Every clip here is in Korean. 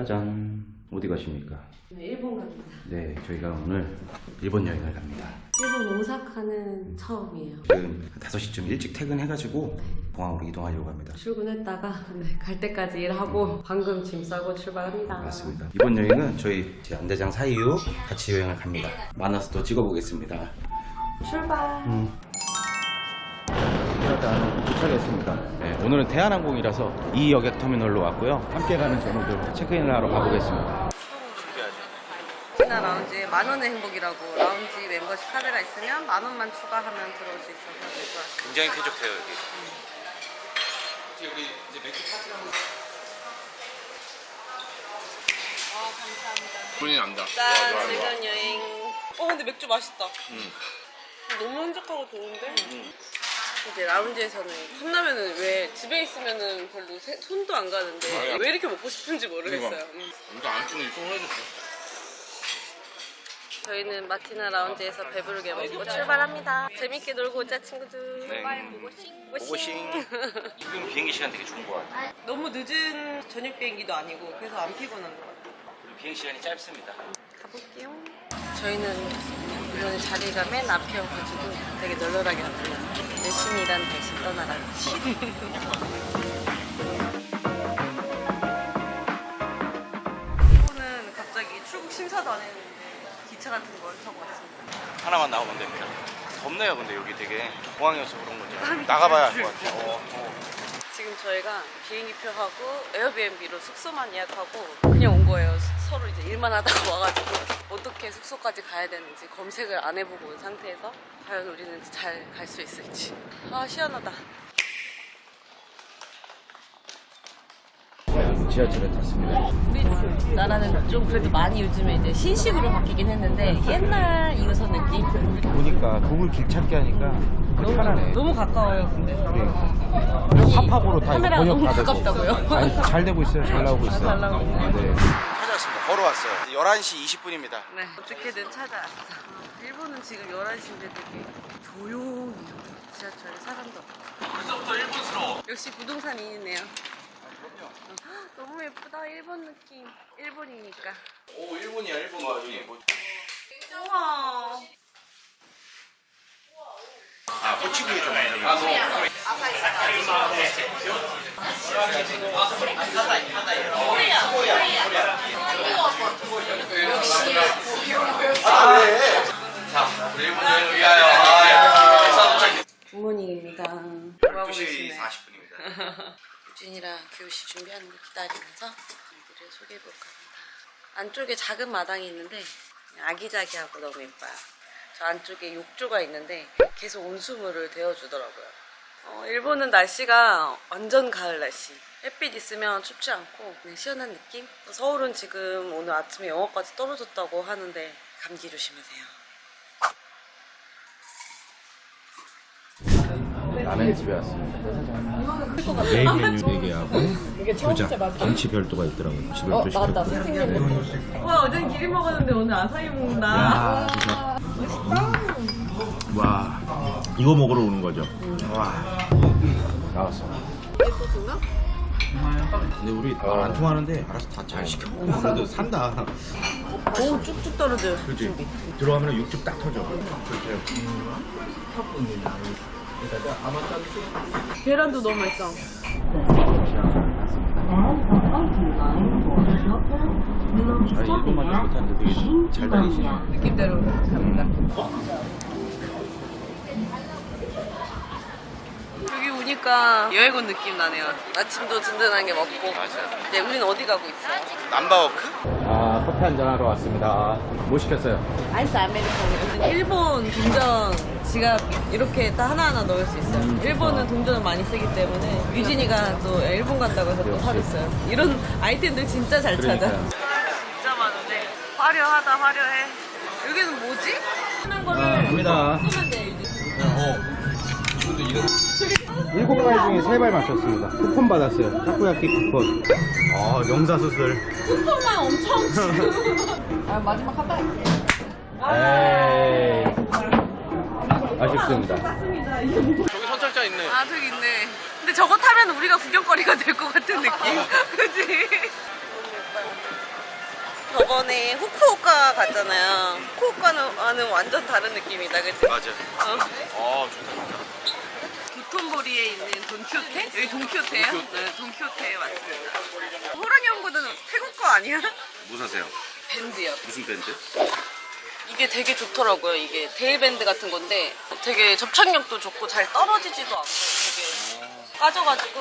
짜잔. 어디 가십니까? 네, 일본 갑니다. 네, 저희가 오늘 일본 여행을 갑니다. 일본 오사카는 처음이에요. 지금 5시쯤 일찍 퇴근해가지고 공항으로 이동하려고 합니다. 출근했다가 네, 갈 때까지 일하고 방금 짐 싸고 출발합니다. 맞습니다. 이번 여행은 저희 제 안대장 사이유 같이 여행을 갑니다. 만나서 또 찍어보겠습니다. 출발. 일단 도착했습니다. 네, 오늘은 대한항공이라서 이 여객 터미널로 왔고요. 함께 가는 전우들 체크인을 하러 가보겠습니다. 마티나 라운지에 만 원의 행복이라고 라운지 멤버십 카드가 있으면 만 원만 추가하면 들어올 수 있어서 되게 좋았어요. 굉장히 쾌적해요 여기. 여기 이제 맥주 파티랑 돈이 난다. 짠, 즐거운 여행. 어, 근데 맥주 맛있다. 너무 한적하고 좋은데? 이제 라운지에서는 컵라면은 왜 집에 있으면은 별로 세- 손도 안 가는데 왜 이렇게 먹고 싶은지 모르겠어요. 음. 이거 안 주면 이거 해줄게. 저희는 마티나 라운지에서 배부르게 먹고 출발합니다. 재밌게 놀고 오자 친구들. 네. 고고싱. 지금 비행기 시간 되게 좋은 것 같아요. 너무 늦은 저녁 비행기도 아니고 그래서 안 피곤한 것 같아요. 그리고 비행 시간이 짧습니다. 가볼게요. 저희는 이번에 자리가 맨 앞이어가지고 되게 널널하게 왔어요. 열심히 일한 대신 떠나라. 이거는 갑자기 출국 심사도 안 했는데 기차 같은 걸 타고 왔습니다. 하나만 나오면 됩니다. 덥네요, 근데 여기 되게 공항이어서 그런 거죠. 나가봐야 알것 같아요. 어, 어. 지금 저희가 비행기표하고 에어비앤비로 숙소만 예약하고 그냥 온 거예요. 서로 이제 일만 하다가 와가지고 어떻게 숙소까지 가야 되는지 검색을 안 해보고 온 상태에서 과연 우리는 잘 갈 수 있을지. 아 시원하다. 지하철에 탔습니다. 우리 나라는 좀 그래도 많이 요즘에 이제 신식으로 바뀌긴 했는데 옛날 2호선 느낌? 보니까 구글 길 찾기 하니까 편하네. 너무 가까워요 근데. 팝팝으로 다 카메라가 번역 너무 다 되고. 가깝다고요? 아니, 잘 되고 있어요. 잘 나오고 있어요. 잘 나오고 있네. 네. 찾아왔습니다. 걸어왔어요. 11시 20분입니다. 네 어떻게든 찾아왔어. 일본은 지금 11시인데 되게 조용해요. 지하철에 사람도 없고. 벌써부터 일본스러워. 역시 부동산인이네요. 너무 예쁘다 일본 느낌. 일본이니까. 오, 일본이야, 일본. 와, 여기 뭐. 우와. 아, 꼬치구이 좀 만들어. 굿모닝입니다. 12시 40분입니다. 유진이랑 교시 준비하는 거 기다리면서 여기를 소개해볼까 합니다. 안쪽에 작은 마당이 있는데 아기자기하고 너무 예뻐요. 저 안쪽에 욕조가 있는데 계속 온수물을 데워주더라고요. 어, 일본은 날씨가 완전 가을 날씨. 햇빛 있으면 춥지 않고 그냥 시원한 느낌? 서울은 지금 오늘 아침에 영하까지 떨어졌다고 하는데 감기 조심하세요. 라멘 집에 왔습니다. 네 메뉴 4개하고 교자, 김치 별도가 있더라고요. 집에 또 시켰고. 네. 와 어제는 기리 먹었는데 오늘 아사히 먹는다. 야, 진짜. 맛있다. 와, 이거 먹으러 오는 거죠. 와, 나왔어. 근데 우리 말 안 통하는데 알아서 다 잘 시켜. 그래도 산다. 오 쭉쭉 떨어져요. 그렇지. 들어가면 육즙 딱 터져. 그렇죠. 계란도 너무 맛있어. 잘 일본말도 못하는데 되게 잘 다니시네. 느낌대로 갑니다. 여기 오니까 여행 온 느낌 나네요. 아침도 든든하게 먹고. 맞아. 네, 우린 어디 가고 있어요? 남바워크? 아, 커피 한잔 하러 왔습니다. 뭐 시켰어요? 아이스 아메리카노. 일본 동전 지갑 이렇게 딱 하나하나 넣을 수 있어요. 음, 일본은 동전을 많이 쓰기 때문에 유진이가 또 일본 간다고 해서 또 역시. 사줬어요. 이런 아이템들 진짜 잘 찾아. 그러니까요. 진짜 많은데 화려하다 화려해. 여기는 뭐지? 하는 거를 아, 갑니다. 쓰면 돼 유진. 일곱 발 중에 세 발 맞췄습니다. 쿠폰 받았어요. 타코야키 쿠폰. 아, 명사수술. 쿠폰만 엄청. 아 마지막 한 발. 에이. 아쉽습니다. 저기 선착장 있네. 아 저기 있네. 근데 저거 타면 우리가 구경거리가 될 것 같은 느낌. 그지? 너무 예뻐요. 저번에 후쿠오카 갔잖아요. 후쿠오카는 완전 다른 느낌이다, 그치? 맞아. 어. 어, 좋다, 좋다. 도톤보리에 있는 돈키호테? 여기 돈키호테예요? 돈키호테. 네, 돈키호테에 왔습니다. 호랑이 연구는 태국 거 아니야? 뭐 사세요? 밴드요. 무슨 밴드? 이게 되게 좋더라고요. 이게 데일밴드 같은 건데 되게 접착력도 좋고 잘 떨어지지도 않고 되게 빠져가지고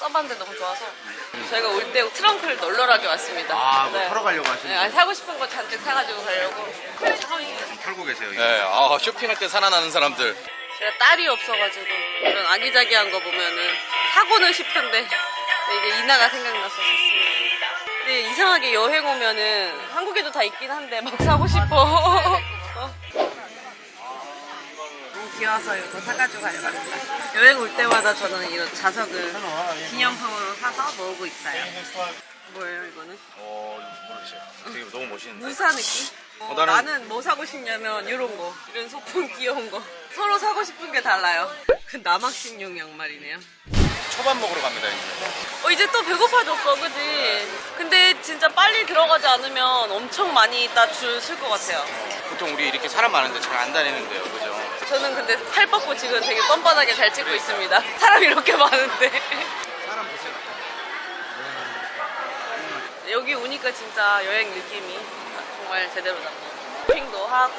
써봤는데 너무 좋아서 저희가 올 때 트렁크를 널널하게 왔습니다. 아, 뭐 털어 가려고 하시는 네, 아니, 사고 싶은 거 잔뜩 사가지고 가려고. 털고 계세요. 네, 아, 쇼핑할 때 살아나는 사람들. 제가 딸이 없어가지고 이런 아기자기한 거 보면은 사고는 싶은데 이게 이나가 생각나서 샀습니다. 근데 이상하게 여행 오면은 한국에도 다 있긴 한데 막 사고 싶어. 어. 너무 귀여워서 이거 사가지고 가려고 합니다. 여행 올 때마다 저는 이런 자석을 기념품으로 사서 모으고 있어요. 뭐예요 이거는? 어, 모르겠어요. 되게 너무 멋있는데. 무사 느낌? 어, 어, 나는- 나는 뭐 사고 싶냐면 이런 거 이런 소품 귀여운 거 서로 사고 싶은 게 달라요 그 남학생용 양말이네요 초밥 먹으러 갑니다, 이제. 어 이제 또 배고파졌어 그지? 근데 진짜 빨리 들어가지 않으면 엄청 많이 있다 줄쓸것 같아요 보통 우리 이렇게 사람 많은데 잘 안 다니는데요, 그죠? 저는 근데 팔 뻗고 지금 되게 뻔뻔하게 잘 찍고 있습니다 사람 이렇게 많은데 사람 보세요. 여기 오니까 진짜 여행 느낌이 정말 제대로다. 쇼핑도 하고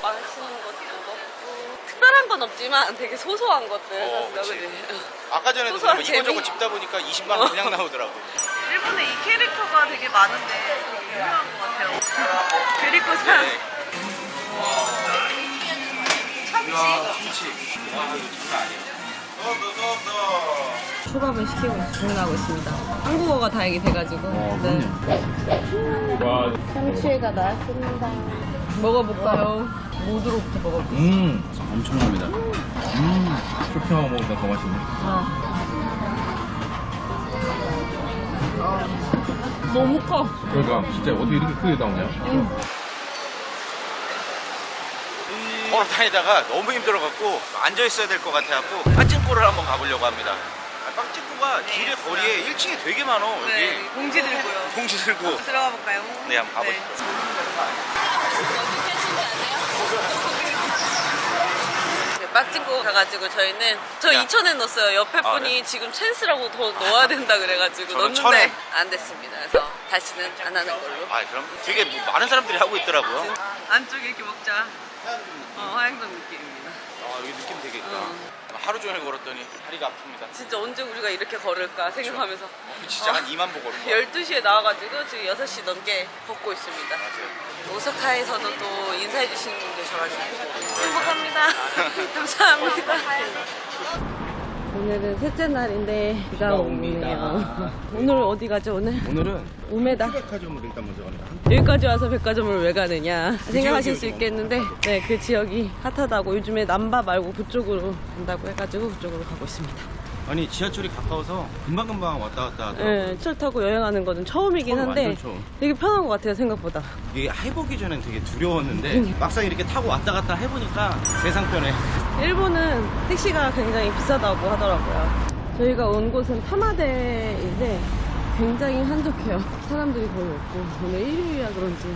맛있는 것도 먹고 특별한 건 없지만 되게 소소한 것들 어, 샀어, 그치. 그지? 아까 전에도 소소한 뭐 이거저거 재미? 집다 보니까 20만 원 그냥 나오더라고. 일본에 이 캐릭터가 되게 많은데 되게 유명한 것 같아요. 그리고 산 네. 참치. 초밥을 시키고 주문하고 있습니다. 한국어가 다행히 돼가지고. 네. 참치회가 나왔습니다. 먹어볼까요? 모두로부터 먹어볼까요? 음, 엄청납니다. 음, 쇼핑하고 먹으니까 더 맛있네. 너무 커. 그러니까 진짜 어떻게 이렇게 크게 나오냐? 걸어 다니다가 너무 힘들어갖고 앉아 있어야 될 것 같아갖고 빠찡코를 한번 가보려고 합니다. 아, 빠찡코가 길에 거리에 1층이 되게 많어 여기. 네, 공지 들고요. 공지 들고. 들어가 볼까요? 네, 한번 가보시죠. 네, 빡찍고 가가지고 저희는 저 야. 2천에 넣었어요. 옆에 아, 분이 지금 찬스라고 더 넣어야 된다 그래가지고 저는 넣었는데 천에. 안 됐습니다. 그래서 다시는 안 하는 걸로. 아 그럼 되게 뭐 많은 사람들이 하고 있더라고요. 안쪽에 이렇게 먹자. 어, 화양동 느낌입니다. 아 여기 느낌 되게 있다. 어. 하루 종일 걸었더니 다리가 아픕니다. 진짜 언제 우리가 이렇게 걸을까 생각하면서 진짜 어. 한 2만 보 걸을 거 12시에 나와가지고 지금 6시 넘게 걷고 있습니다. 맞아요. 오사카에서도 또 인사해 주시는 분 계셔가지고 행복합니다. 감사합니다. 오늘은 셋째 날인데 비가 오네요. 오늘 어디 가죠 오늘? 오늘은 우메다. 백화점으로 일단 먼저 갑니다. 여기까지 와서 백화점을 왜 가느냐 생각하실 수 있겠는데 네 그 지역이 핫하다고 요즘에 남바 말고 그쪽으로 간다고 해가지고 그쪽으로 가고 있습니다. 아니 지하철이 가까워서 금방금방 왔다 갔다 하더라고요. 네, 철 타고 여행하는 거는 처음이긴 처음, 한데 완전 처음. 되게 편한 것 같아요 생각보다. 이게 해보기 전엔 되게 두려웠는데 음. 막상 이렇게 타고 왔다 갔다 해보니까 세상 편해. 일본은 택시가 굉장히 비싸다고 하더라고요. 저희가 온 곳은 타마데인데 굉장히 한적해요. 사람들이 거의 없고 오늘 일요일이라 그런지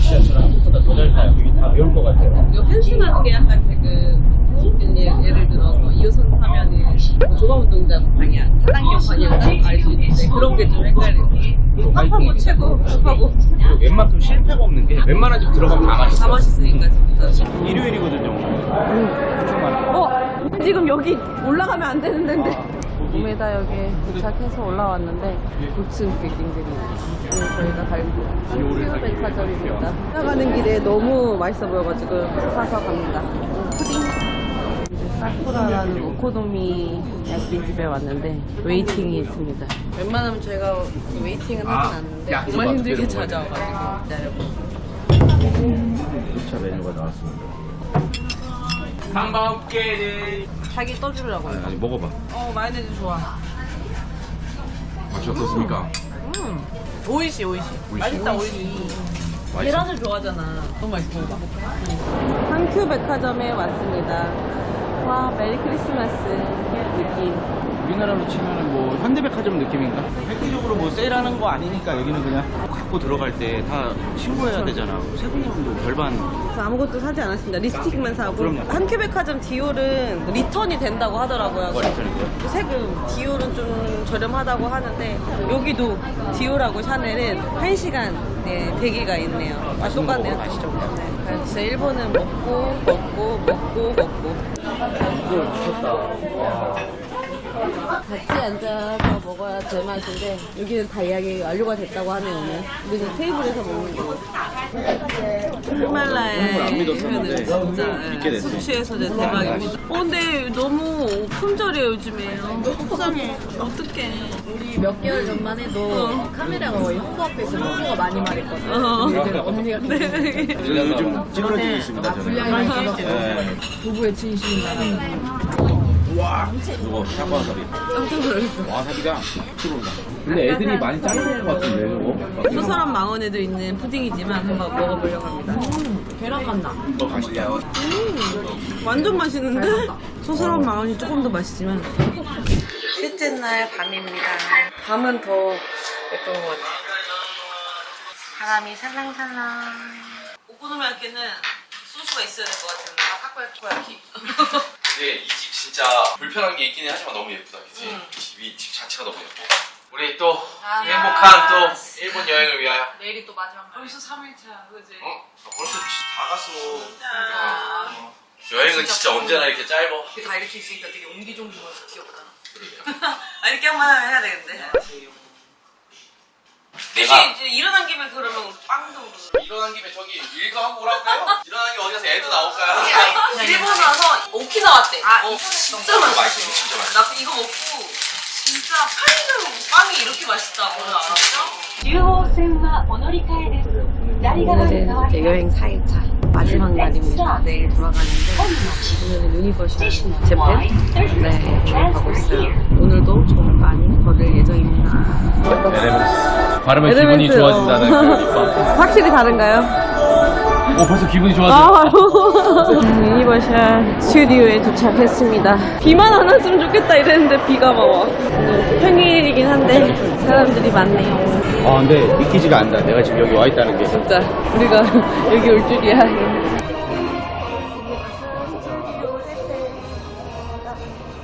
지하철 한국보다 더잘 타요. 여기 다 배울 것 같아요. 이거 한심한 게 약간 지금 예를, 예를 들어서 2호선 타면은 조가운동장 방향, 사당역 방향은 알수 있는데 그런 게 좀 헷갈려요. 팝하고 최고, 팝하고 그리고 웬만큼 실패가 없는 게 웬만한 집 들어가면 다 맛있어. 다 맛있으니까 진짜. 일요일이거든요. 어? 지금 여기 올라가면 안 되는 데인데. 우메다역에 도착해서 올라왔는데 5층 빌딩들이 오늘 저희가 갈큐 백화점입니다. 올라가는 길에 너무 맛있어 보여가지고 사서 갑니다. 푸딩. 사쿠라라는 오코노미 야끼집에 왔는데 웨이팅이 있습니다. 웬만하면 저희가 웨이팅은 아, 하진 않는데 정말 힘들게 찾아와가지고 기다려보고 1차 메뉴가 나왔습니다. 자기 떠주려고 아니, 아니 먹어봐. 어 마요네즈 좋아. 맛이 어떻습니까? 음. 오이시 오이시. 맛있다 오이시. 계란을 좋아하잖아. 너무 맛있어. 한큐 백화점에 왔습니다. 와 메리 크리스마스. 느낌. 우리나라로 치면은 뭐 현대백화점 느낌인가? 획기적으로 뭐 세일하는 거 아니니까 여기는 그냥 갖고 들어갈 때 다 신고해야 되잖아. 세분님도 별반 그래서 아무것도 사지 않았습니다. 립스틱만 사고. 그럼요. 한큐백화점 디올은 리턴이 된다고 하더라고요. 뭐가 리턴인데요? 세금 디올은 좀 저렴하다고 하는데 여기도 디올하고 샤넬은 1시간 네, 대기가 있네요. 아, 맛있는 거 똑같네요. 먹으러 가시죠. 네. 그래서 진짜 일본은 먹고 먹고 먹고 먹고 이거 미쳤다. 같이 앉아서 먹어야 제맛인데 여기는 다 이야기 완료가 됐다고 하네요 오늘 우리는 테이블에서 먹는 거 히말라야 정말 안 믿었었는데 진짜 믿게 됐어. 수시에서 이제 대박입니다 어 근데 너무 품절이에요 요즘에 속상해 어떡해 우리 몇 개월 전만 해도 카메라가 거의 홍보 앞에서 홍보가 많이 말했거든. 어. 근데 이제 언니가 네. 요즘 찌그러지고 있습니다. 저는. 분량이 많이 찌렀고 네. 부부의 진심이다. 와, 이거 샤바사비. 깜짝 놀랐어 와사비가 들어온다. 근데 애들이 많이 짜는 것 같은데 저거. 소설한 망원에도 있는 푸딩이지만 한번 먹어보려고 합니다 계란 맛 나. 더 가실래요? 완전 맛있는데? 소설한 망원이 조금 더 맛있지만 셋째 날 밤입니다 밤은 더 예쁜 것 같아 바람이 살랑살랑 오코노미야끼는 소스가 있어야 될 것 같은데 아 타코야키 근데 이집 진짜 불편한 게 있긴 하지만 너무 예쁘다, 그치? 이 집이 집 자체가 너무 예뻐. 우리 또 행복한 또 일본 여행을 위하여. 내일이 또 마지막 날. 벌써 3일차, 그지? 어? 아, 벌써 다 갔어. 어. 여행은 진짜 언제나 이렇게 짧아. 다 이렇게 있으니까 되게 옹기종기면서 귀엽다. 아 이렇게 한번 하면 해야 되겠는데 내가 혹시 이제 일어난 김에 그러면 빵도 일어난 김에 저기 일거 하고 오라고요? 일어난 김에 어디 가서 애도 나올까요? 일본 와서 오키나와 때 아, 어, 이거는 진짜 너무 맛있어 맛있어, 진짜 맛있어. 나 이거 먹고 진짜 편의점 빵이 이렇게 맛있다고 알았어? 中央線はお乗り換えです。左側に変わ 오늘은 り 이제 여행 4일차 마지막 날입니다. 내일 돌아가는데 오늘은 유니버셜 재팬 네 가고 있어요. 오늘도 좀 많이 걸을 예정입니다. 에레멘트. 바르면 기분이 좋아진다는 어. 그 립밤. 확실히 다른가요? 오, 벌써 기분이 좋아져. 아, 유니버셜 스튜디오에 도착했습니다. 비만 안 왔으면 좋겠다 이랬는데 비가 막 와. 오늘 평일이긴 한데 사람들이 많네요. 아, 근데 믿기지가 않다. 내가 지금 여기 와 있다는 게. 진짜 우리가 여기 올 줄이야.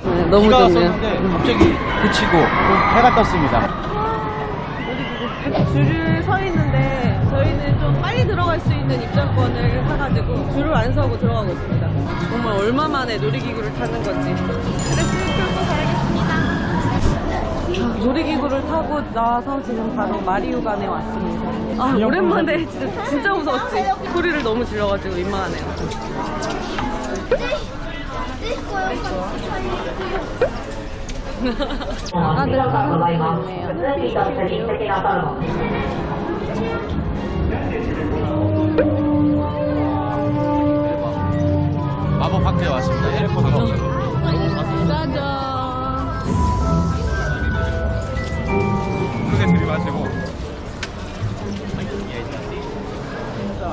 네, 너무 비가 좋네요. 왔었는데 갑자기 그치고 해가 떴습니다. 줄을 서 있는데 저희는 좀 빨리 들어갈 수 있는 입장권을 사가지고 줄을 안 서고 들어가고 있습니다. 정말 얼마 만에 놀이기구를 타는 건지. 스트레스 풀고 가야겠습니다. 자, 놀이기구를 타고 나와서 지금 바로 마리우관에 왔습니다. 아, 오랜만에 진짜, 진짜 무서웠지. 소리를 너무 질러가지고 민망하네요. 아가들 하고 있네요. 마법 학교에 왔습니다. 해리포터. 짜잔. 크게 들이마시고.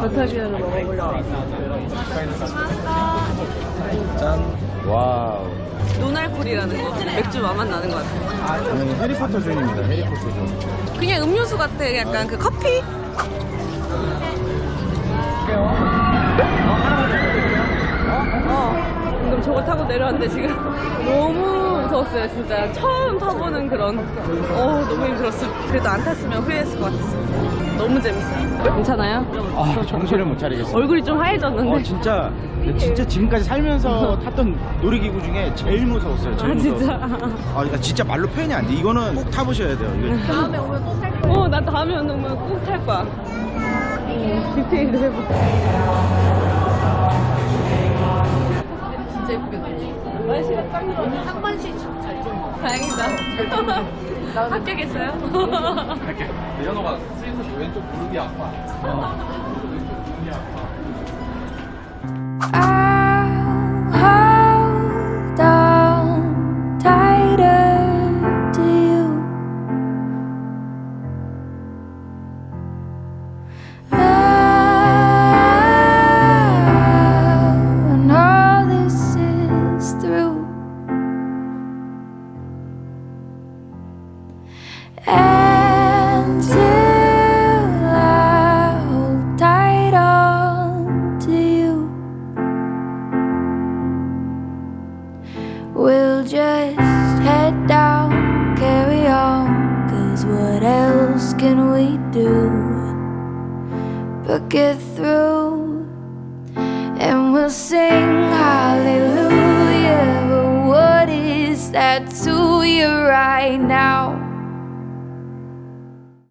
버터기를 먹어보려고. 짠. 와우. 노날콜이라는 거. 맥주 맛만 나는 것 같아. 저는 해리포터 존입니다. 해리포터 존. 그냥 음료수 같아. 약간 그 커피? 어, 방금 저거 타고 내려왔는데 지금 너무 무서웠어요. 진짜 처음 타보는 그런. 어, 너무 힘들었어. 그래도 안 탔으면 후회했을 것 같았어. 너무 재밌어요. 괜찮아요? 아, 정신을 못 차리겠어요. 얼굴이 좀 하얘졌는데. 어, 진짜, 진짜 지금까지 살면서 탔던 놀이기구 중에 제일 무서웠어요. 제일 아, 무서웠어요. 진짜. 아, 나 진짜 말로 표현이 안 돼. 이거는 꼭 타보셔야 돼요. 이거 다음에 오면 꼭살 거야. 어, 나 다음에 오면 꼭 탈 거야. 음, 디테일도 해봐. 진짜 예쁘게 나오지. 날씨가 딱 좋아. 상반신 잘 좀. 다행이다. 합격했어요? 현호가 스위스 왼쪽 무릎이 아파. I'll